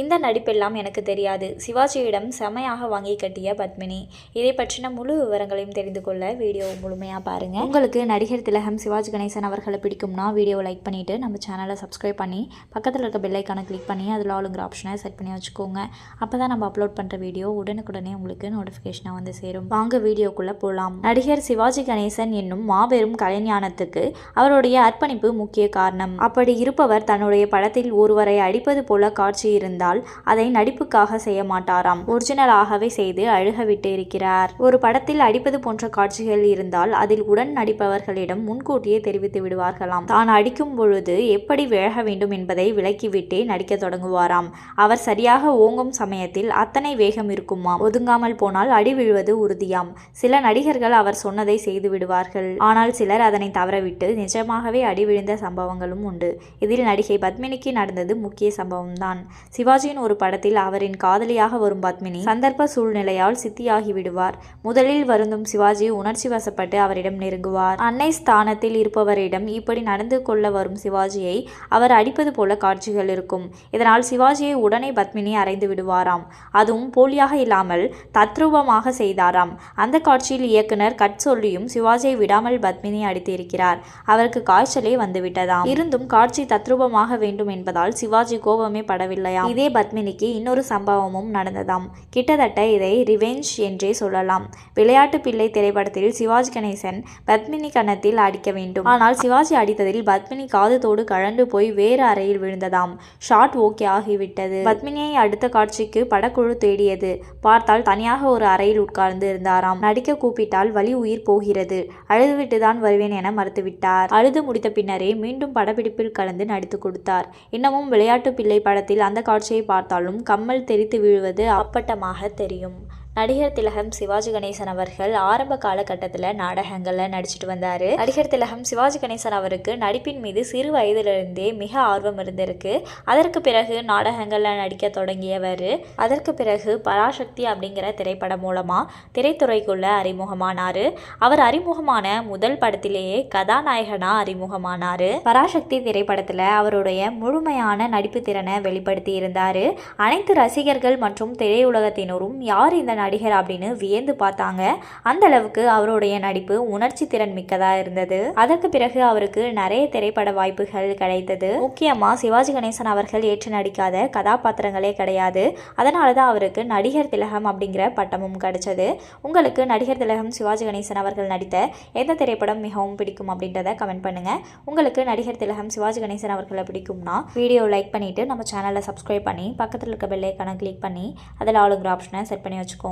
இந்த நடிப்பெல்லாம் எனக்கு தெரியாது. சிவாஜியிடம் செமையாக வாங்கி கட்டிய பத்மினி. இதை பற்றின முழு விவரங்களையும் தெரிந்து கொள்ள வீடியோ முழுமையாக பாருங்கள் உங்களுக்கு நடிகர் திலகம் சிவாஜி கணேசன் அவர்களை பிடிக்கும்னா வீடியோவை லைக் பண்ணிவிட்டு நம்ம சேனலை சப்ஸ்கிரைப் பண்ணி பக்கத்தில் இருக்க பெல்லைக்கான கிளிக் பண்ணி அதில் ஆளுங்கிற ஆப்ஷனை செட் பண்ணி வச்சுக்கோங்க. அப்போ தான் நம்ம அப்லோட் பண்ணுற வீடியோ உடனுக்குடனே உங்களுக்கு நோட்டிஃபிகேஷனாக வந்து சேரும். வாங்க வீடியோக்குள்ளே போகலாம் நடிகர் சிவாஜி கணேசன் என்னும் மாபெரும் கலைஞானத்துக்கு அவருடைய அர்ப்பணிப்பு முக்கிய காரணம். அப்படி இருப்பவர் தன்னுடைய படத்தில் ஒருவரை அடிப்பது போல காட்சி இருந்தால் அதை நடிப்புக்காக செய்ய மாட்டாராம். ஒரிஜினலாகவே செய்து அழுக விட்டு இருக்கிறார். ஒரு படத்தில் அடிப்பது போன்ற காட்சிகள் இருந்தால் அதில் உடன் நடிப்பவர்களிடம் முன்கூட்டியே தெரிவித்து விடுவார்களாம். தான் அடிக்கும் பொழுது எப்படி விழக வேண்டும் என்பதை விலக்கிவிட்டே நடிக்க தொடங்குவாராம். அவர் சரியாக ஓங்கும் சமயத்தில் அத்தனை வேகம் இருக்குமாம். ஒதுங்காமல் போனால் அடி விழுவது உறுதியாம். சில நடிகர்கள் அவர் சொன்னதை செய்து விடுவார்கள். ஆனால் சிலர் அதனை தவறவிட்டு நிஜமாகவே அடி விழுந்த சம்பவங்களும் உண்டு. இதில் நடிகை பத்மினிக்கு நடந்தது முக்கிய சம்பவம்தான். சிவாஜியின் ஒரு படத்தில் அவரின் காதலியாக வரும் பத்மினி சந்தர்ப்ப சூழ்நிலையால் சித்தியாகி விடுவார் முதலில் வருந்தும் சிவாஜி உணர்ச்சி வசப்பட்டு அவரிடம் நெருங்குவார். அன்னை ஸ்தானத்தில் இருப்பவரிடம் இப்படி நடந்து கொள்ள வரும் சிவாஜியை அவர் அடிப்பது போல காட்சிகள் இருக்கும். இதனால் சிவாஜியை உடனே பத்மினி அறைந்து விடுவாராம். அதுவும் போலியாக இல்லாமல் தத்ரூபமாக செய்தாராம். அந்த காட்சியில் இயக்குனர் கட் சொல்லியும் சிவாஜியை விடாமல் பத்மினி அடித்திருக்கிறார். அவருக்கு காய்ச்சலே வந்துவிட்டதாம். இருந்தும் காட்சி தத்ரூபமாக வேண்டும் என்பதால் சிவாஜி கோபமே படவில்லையாம். இதே இதே பத்மினிக்கு இன்னொரு சம்பவமும் நடந்ததாம். கிட்டத்தட்ட இதை ரிவெஞ்ச் என்றே சொல்லலாம். விளையாட்டு பிள்ளை திரைப்படத்தில் சிவாஜி கணேசன் பத்மினி கன்னத்தில் அடிக்க வேண்டும். ஆனால் சிவாஜி அடித்ததில் பத்மினி காதுதோடு கழண்டு போய் வேறு அறையில் விழுந்ததாம். ஷாட் ஓகே ஆகிவிட்டது. பத்மினியை அடுத்த காட்சிக்கு படக்குழு தேடியது. பார்த்தால் தனியாக ஒரு அறையில் உட்கார்ந்து இருந்தாராம். நடிக்க கூப்பிட்டால் வலி உயிர் போகிறது. அழுதுவிட்டு தான் வருவேன் என மறுத்துவிட்டார். அழுது முடித்த பின்னரே மீண்டும் படப்பிடிப்பில் கலந்து நடித்து கொடுத்தார். இன்னமும் விளையாட்டு பிள்ளை படத்தில் அந்த காட்சி காட்சியை பார்த்தாலும் கம்மல் தெரித்து விழுவது அப்பட்டமாக தெரியும். நடிகர் திலகம் சிவாஜி கணேசன் அவர்கள் ஆரம்ப காலகட்டத்தில் நாடகங்களில் நடிச்சிட்டு வந்தார். நடிகர் திலகம் சிவாஜி கணேசன் அவருக்கு நடிப்பின் மீது சிறு வயதிலிருந்தே மிக ஆர்வம் இருந்திருக்கு. அதற்கு பிறகு நாடகங்களில் நடிக்க தொடங்கியவர். அதற்கு பிறகு பராசக்தி அப்படிங்கிற திரைப்படம் மூலமாக திரைத்துறைக்குள்ள அறிமுகமானார். அவர் அறிமுகமான முதல் படத்திலேயே கதாநாயகனாக அறிமுகமானார். பராசக்தி திரைப்படத்தில் அவருடைய முழுமையான நடிப்பு திறனை வெளிப்படுத்தி இருந்தார். அனைத்து ரசிகர்கள் மற்றும் திரையுலகத்தினரும் யார் இந்த நடிகர் அப்படின்னு வியந்து பார்த்தாங்க. அந்த அளவுக்கு அவருடைய நடிப்பு உணர்ச்சி திறன் மிக்கதாக இருந்தது. அதற்கு பிறகு அவருக்கு நிறைய திரைப்பட வாய்ப்புகள் கிடைத்தது. முக்கியமாக சிவாஜி கணேசன் அவர்கள் ஏற்று நடிக்காத கதாபாத்திரங்களே கிடையாது. அதனால தான் அவருக்கு நடிகர் திலகம் அப்படிங்கிற பட்டமும் கிடைச்சது. உங்களுக்கு நடிகர் திலகம் சிவாஜி கணேசன் அவர்கள் நடித்த எந்த திரைப்படம் மிகவும் பிடிக்கும் அப்படின்றத கமெண்ட் பண்ணுங்க. உங்களுக்கு நடிகர் திலகம் சிவாஜி கணேசன் அவர்களை பிடிக்கும்னா வீடியோ லைக் பண்ணிட்டு நம்ம சேனலை சப்ஸ்கிரைப் பண்ணி பக்கத்தில் இருக்க பெல்லைக்கான கிளிக் பண்ணி அதில் ஆளுங்கிற ஆப்ஷனை செட் பண்ணி வச்சுக்கோங்க.